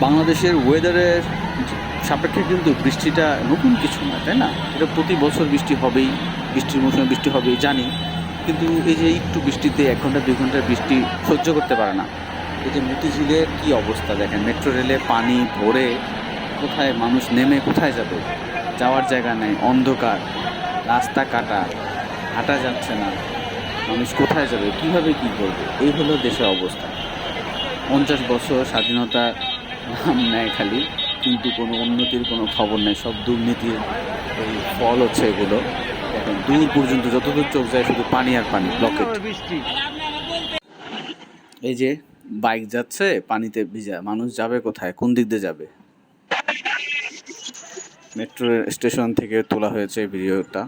বাংলাদেশের ওয়েদারের সাপেক্ষে কিন্তু বৃষ্টিটা নতুন কিছু না তাই না? এটা প্রতি বছর বৃষ্টি হবেই, বৃষ্টির মৌসুমে বৃষ্টি হবেই, জানি। কিন্তু এই যে একটু বৃষ্টিতে এক ঘণ্টা, দুই ঘণ্টার বৃষ্টি সহ্য করতে পারে না। এই যে মতিঝিলের কী অবস্থা দেখেন? মেট্রো রেলে পানি ভরে কোথায় মানুষ নেমে কোথায় যাবে? যাওয়ার জায়গা নেই, অন্ধকার, রাস্তা কাটা, হাঁটা যাচ্ছে না। মানুষ কোথায় যাবে? কীভাবে কি করবে? এই হলো দেশের অবস্থা। পঞ্চাশ বছর স্বাধীনতা নাম নেয় খালি, কিন্তু কোনো উন্নতির কোনো খবর নেই, সব দুর্নীতির এই ফল হচ্ছে এগুলো। এখন দূর পর্যন্ত যতদূর চোখ যায় শুধু পানি আর পানি ব্লকেট এই যে বাইক যাচ্ছে, পানিতে ভিজা, মানুষ যাবে কোথায়? কোন দিক দিয়ে যাবে? মেট্রো স্টেশন থেকে তোলা হয়েছে ভিডিওটা।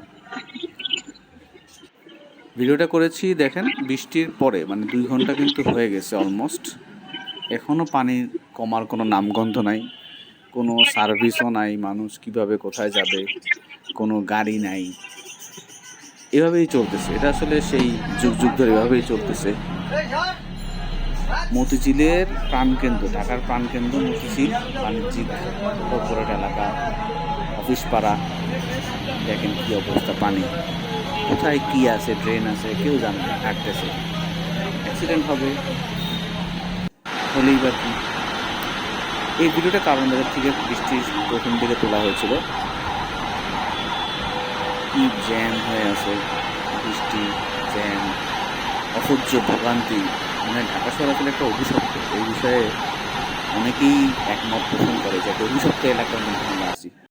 ভিডিওটা করেছি, দেখেন, বৃষ্টির পরে মানে দুই ঘণ্টা কিন্তু হয়ে গেছে অলমোস্ট এখনও পানির কমার কোনো নামগন্ধ নাই, কোনো সার্ভিসও নাই, মানুষ কীভাবে কোথায় যাবে, কোনো গাড়ি নাই। এভাবেই চলতেছে। এটা আসলে সেই যুগ যুগ ধরে এভাবেই চলতেছে। মতিঝিলের প্রাণকেন্দ্র, ঢাকার প্রাণকেন্দ্র মতিঝিল, বাণিজ্যিক কর্পোরেট এলাকা, অফিস পাড়া। দেখেন কী অবস্থা, পানি। কোথায় কি আছে, ড্রেন আছে, কেউ জানে না, হাঁটতেছে। অ্যাক্সিডেন্ট হবে, হলেই বা কি। এই ভিডিওটা কারণ বাজার থেকে বৃষ্টির প্রথম দিকে তোলা হয়েছিল? কি জ্যাম হয়ে আছে? বৃষ্টি, জ্যাম, অসহ্য ভোগান্তি। মানে ঢাকা শহর আসলে একটা অভিশপ্ত। এই বিষয়ে অনেকেই একমত পোষণ করে যে একটা অভিশপ্ত এলাকার মধ্যে আমরা আছি।